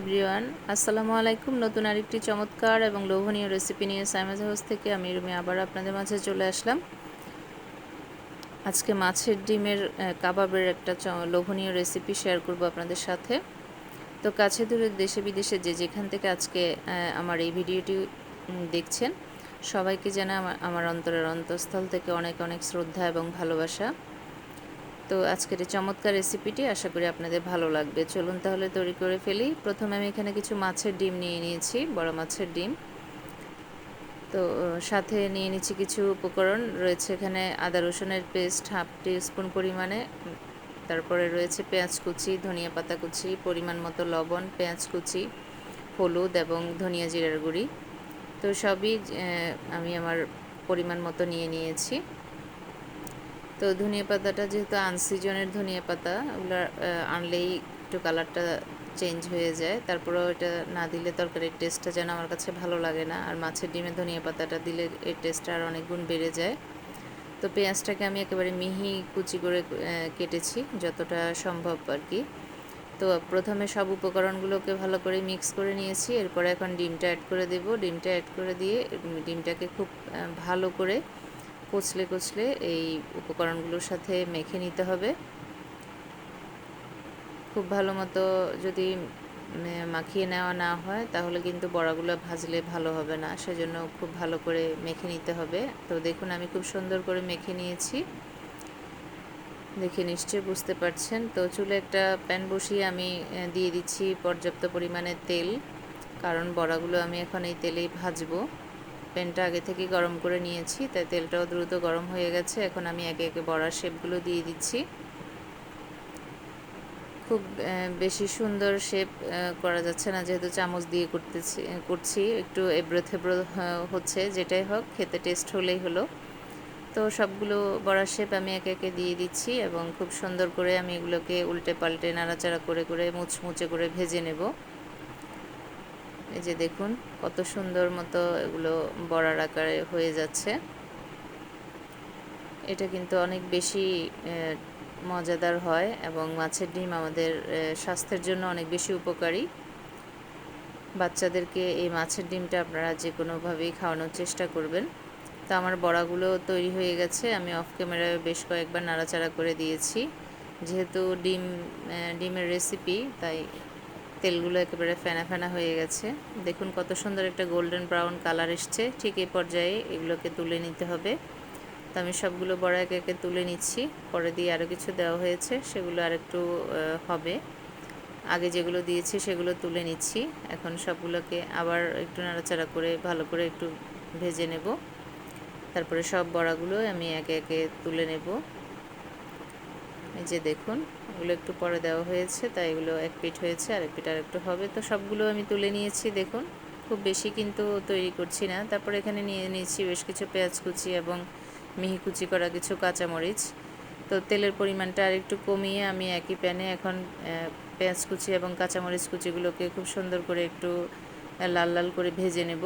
Everyone, আসসালামু আলাইকুম। নতুন আরেকটি চমৎকার এবং লোভনীয় রেসিপি নিয়ে সাইমাজ হাউস থেকে আমি রুমি আবার আপনাদের মাঝে চলে আসলাম। আজকে মাছের ডিমের কাবাবের একটা লোভনীয় রেসিপি শেয়ার করব আপনাদের সাথে। তো কাছে দূরে দেশে বিদেশে যে যেখান থেকে আজকে আমার এই ভিডিওটি দেখছেন, সবাইকে জানা আমার অন্তরের অন্তঃস্থল থেকে অনেক অনেক শ্রদ্ধা এবং ভালোবাসা। তো আজকের এই চমৎকার রেসিপিটি আশা করি আপনাদের ভালো লাগবে। চলুন তাহলে তৈরি করে ফেলি। প্রথমে আমি এখানে কিছু মাছের ডিম নিয়ে নিয়েছি, বড় মাছের ডিম। তো সাথে নিয়ে নিচ্ছি কিছু উপকরণ। রয়েছে এখানে আদা রসুনের পেস্ট হাফ টি স্পুন পরিমাণে। তারপরে রয়েছে পেঁয়াজ কুচি, ধনিয়া পাতা কুচি, পরিমাণ মতো লবণ, পেঁয়াজ কুচি, হলুদ এবং ধনিয়া জিরার গুঁড়ি। তো সবই আমি আমার পরিমাণ মতো নিয়ে নিয়েছি। তো ধনিয়া পাতাটা যেহেতু আনসিজনের ধনিয়া পাতা, ওগুলো আনলেই একটু কালারটা চেঞ্জ হয়ে যায়। তারপরেও এটা না দিলে তরকারির টেস্টটা যেন আমার কাছে ভালো লাগে না। আর মাছের ডিমে ধনিয়া পাতাটা দিলে এর টেস্টটা আর অনেক গুণ বেড়ে যায়। তো পেঁয়াজটাকে আমি একেবারে মিহি কুচি করে কেটেছি, যতটা সম্ভব আর কি। তো প্রথমে সব উপকরণগুলোকে ভালো করে মিক্স করে নিয়েছি। এরপরে এখন ডিমটা অ্যাড করে দেব। ডিমটা অ্যাড করে দিয়ে ডিমটাকে খুব ভালো করে কচলে কচলে এই উপকরণগুলোর সাথে মেখে নিতে হবে। খুব ভালো মতো যদি মাখিয়ে নেওয়া না হয়, তাহলে কিন্তু বড়াগুলো ভাজলে ভালো হবে না। সেজন্য খুব ভালো করে মেখে নিতে হবে। তো দেখুন, আমি খুব সুন্দর করে মেখে নিয়েছি। দেখে নিশ্চয়ই বুঝতে পারছেন। তো চুলে একটা প্যান বসিয়ে আমি দিয়ে দিচ্ছি পর্যাপ্ত পরিমাণে তেল। কারণ বড়াগুলো আমি এখন এই তেলেই ভাজবো। প্যানটা আগে থেকে গরম করে নিয়েছি তাই তেলটাও দ্রুত গরম হয়ে গেছে। এখন আমি একে একে বড়ার শেপগুলো দিয়ে দিচ্ছি। খুব বেশি সুন্দর শেপ করা যাচ্ছে না, যেহেতু চামচ দিয়ে করতেছি করছি। একটু এবড়ো থেবড়ো হচ্ছে, যেটাই হোক, খেতে টেস্ট হলেই হলো। তো সবগুলো বড়ার শেপ আমি একে একে দিয়ে দিচ্ছি এবং খুব সুন্দর করে আমি এগুলোকে উল্টে পাল্টে নাড়াচাড়া করে করে মুচমুচে করে ভেজে নেব। এই যে দেখুন, কত সুন্দর মতো এগুলো বড়ার আকারে হয়ে যাচ্ছে। এটা কিন্তু অনেক বেশি মজাদার হয় এবং মাছের ডিম আমাদের স্বাস্থ্যের জন্য অনেক বেশি উপকারী। বাচ্চাদেরকে এই মাছের ডিমটা আপনারা যে কোনোভাবেই খাওয়ানোর চেষ্টা করবেন। তো আমার বড়াগুলো তৈরি হয়ে গেছে, আমি অফ ক্যামেরায় বেশ কয়েকবার নাড়াচাড়া করে দিয়েছি। যেহেতু ডিম ডিমের রেসিপি তাই তেলগুলো একেবারে ফেনা ফেনা হয়ে গেছে। দেখুন কত সুন্দর একটা গোল্ডেন ব্রাউন কালার এসছে। ঠিক এই পর্যায়ে এগুলোকে তুলে নিতে হবে। তো আমি সবগুলো বড় একে একে তুলে নিচ্ছি। পরে দিয়ে আরও কিছু দেওয়া হয়েছে, সেগুলো আর একটু হবে। আগে যেগুলো দিয়েছি সেগুলো তুলে নিচ্ছি। এখন সবগুলোকে আবার একটু নাড়াচাড়া করে ভালো করে একটু ভেজে নেব। তারপরে সব বড়াগুলো আমি একে একে তুলে নেব। যে দেখুন, এগুলো একটু পরে দেওয়া হয়েছে, তাই এগুলো এক পিঠ হয়েছে আর এক পিঠ আর একটু হবে। তো সবগুলো আমি তুলে নিয়েছি, দেখুন। খুব বেশি কিন্তু তৈরি করছি না। তারপর এখানে নিয়ে নিয়েছি বেশ কিছু পেঁয়াজ কুচি এবং মিহি কুচি করা কিছু কাঁচামরিচ। তো তেলের পরিমাণটা আর একটু কমিয়ে আমি একই প্যানে এখন পেঁয়াজ কুচি এবং কাঁচামরিচ কুচিগুলোকে খুব সুন্দর করে একটু লাল লাল করে ভেজে নেব।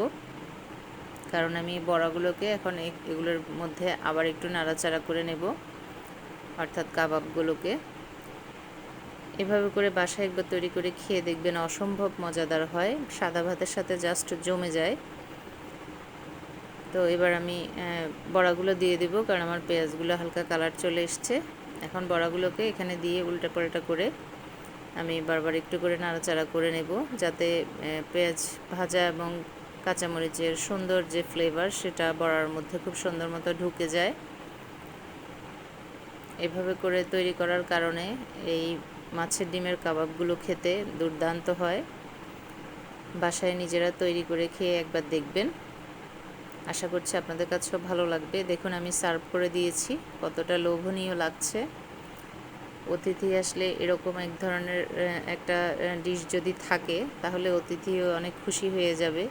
কারণ আমি বড়াগুলোকে এখন এগুলোর মধ্যে আবার একটু নাড়াচাড়া করে নেব। অর্থাৎ কাবাবগুলোকে। এভাবে করে বাসায় একবার তৈরি করে খেয়ে দেখবেন অসম্ভব মজাদার হয়। সাদা ভাতের সাথে জাস্ট জমে যায়। তো এবার আমি বড়াগুলো দিয়ে দেব কারণ আমার পেঁয়াজগুলো হালকা কালার চলে এসছে। এখন বড়াগুলোকে এখানে দিয়ে উল্টা পাল্টা করে আমি বারবার একটু করে নাড়াচাড়া করে নেব যাতে পেঁয়াজ ভাজা এবং কাঁচামরিচের সুন্দর যে ফ্লেভার সেটা বড়ার মধ্যে খুব সুন্দর মতো ঢুকে যায়। এভাবে করে তৈরি করার কারণে এই মাছের ডিমের কাবাবগুলো খেতে দুর্দান্ত হয়। বাসায় নিজেরা তৈরি করে খেয়ে একবার দেখবেন। আশা করছি আপনাদের কাছেও ভালো লাগবে। দেখুন, আমি সার্ভ করে দিয়েছি। কতটা লোভনীয় লাগছে। অতিথি আসলে এরকম এক ধরনের একটা ডিশ যদি থাকে, তাহলে অতিথিও অনেক খুশি হয়ে যাবে।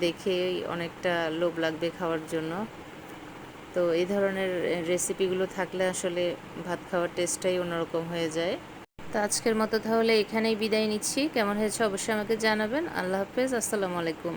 দেখেই অনেকটা লোভ লাগবে খাওয়ার জন্য। তো এই ধরনের রেসিপিগুলো থাকলে আসলে ভাত খাওয়ার টেস্টটাই অন্যরকম হয়ে যায়। তো আজকের মতো তাহলে এখানেই বিদায় নিচ্ছি। কেমন হয়েছে অবশ্যই আমাকে জানাবেন। আল্লাহ হাফেজ। আসসালামু আলাইকুম।